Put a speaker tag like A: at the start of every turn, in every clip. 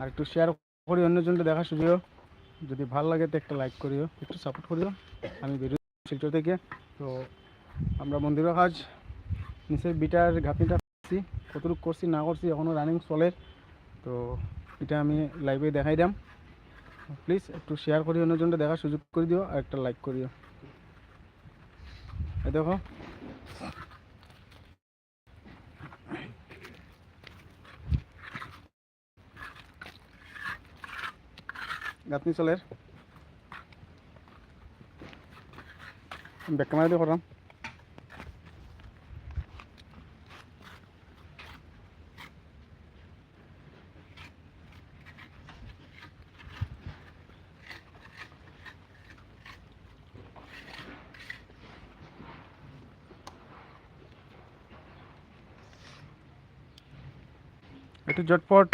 A: আর একটু শেয়ার করি অন্যজনকে দেখা সুযোগ যদি ভালো লাগে তো একটা লাইক করিও, একটু সাপোর্ট করিও। আমি বেরোই শিলচর থেকে। তো আমরা মন্দিরের কাজ নিচে বিটার ঘাটনিটা করছি, কতটুকু করছি, না করছি এখনও রানিং চলে। তো এটা আমি লাইভে দেখাই দাম প্লিজ একটু শেয়ার করি অন্যজনটা দেখার সুযোগ করে দিও আর একটা লাইক করিও। এই দেখো। গাঁথনি চলের। ব্যাক ক্যামেরা দিয়ে করলাম একটু জটপট।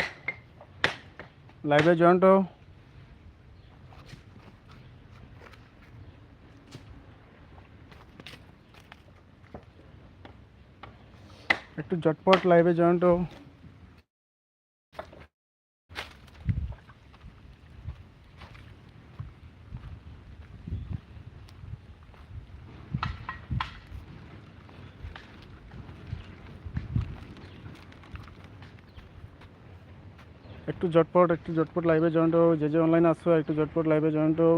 A: লাইভে জয়েন্ট একটু জটপট লাইভে জয়েন্ট একটু জটপট একটু জটপট লাইভে জয়েন্ট হও যে যে অনলাইন আসছো একটু জটপট লাইভে জয়েন্ট হও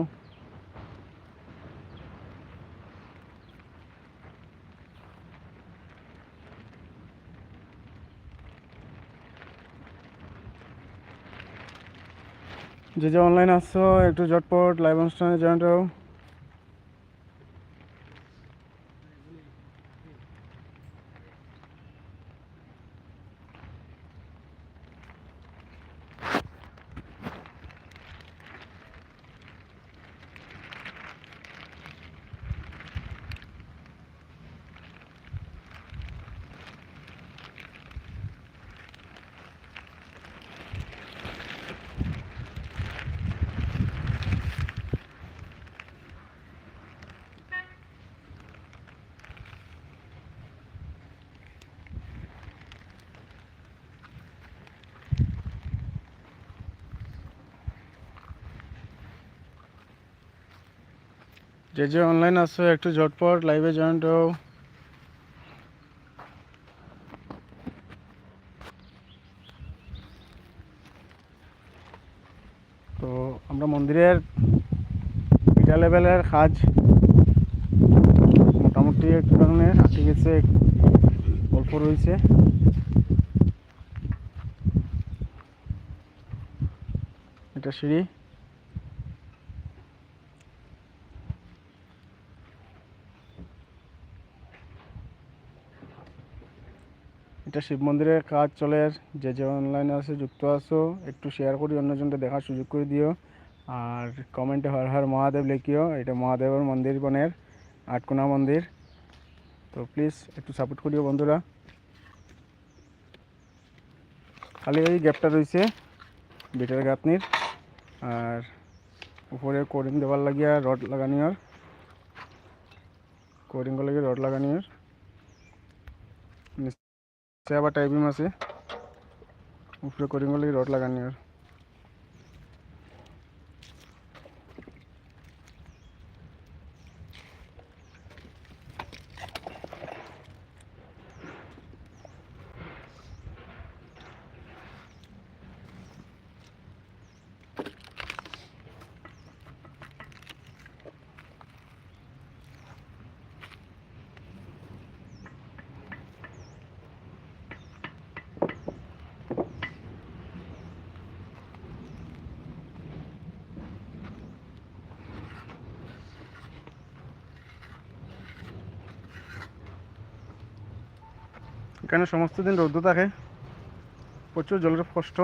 A: যে যে অনলাইন আসছো একটু ঝটপট লাইভ অনুষ্ঠানে জয়েন্ট হও। যে যে অনলাইন আসছো একটু ঝটপট লাইভে জয়েন্ট হও। তো আমরা মন্দিরের এটা লেভেলের কাজ মোটামুটি একটু ধরনের আটকে গেছে, অল্প রয়েছে। এটা সিঁড়ি। এটা শিব মন্দিরের কাজ চলে। যে যে অনলাইনে আছে, যুক্ত আছো, একটু শেয়ার করি অন্যজনকে দেখার সুযোগ করে দিও। আর কমেন্টে হর হর মহাদেব লিখিও, এটা মহাদেবের মন্দির বনের আটকোনা মন্দির। তো প্লিজ একটু সাপোর্ট করিও বন্ধুরা। খালি এই গ্যাপটা রয়েছে বিটের গাঁথনির। আর উপরে কোরিং দেওয়ার লাগিয়া রড লাগানিওর কোরিং লাগিয়ে রড লাগানিওর সে আবার টাইপিং আছে উপরে করিং লাগি রড লাগানি আর এখানে সমস্ত দিন রৌদ্র থাকে? প্রচুর জলের কষ্ট।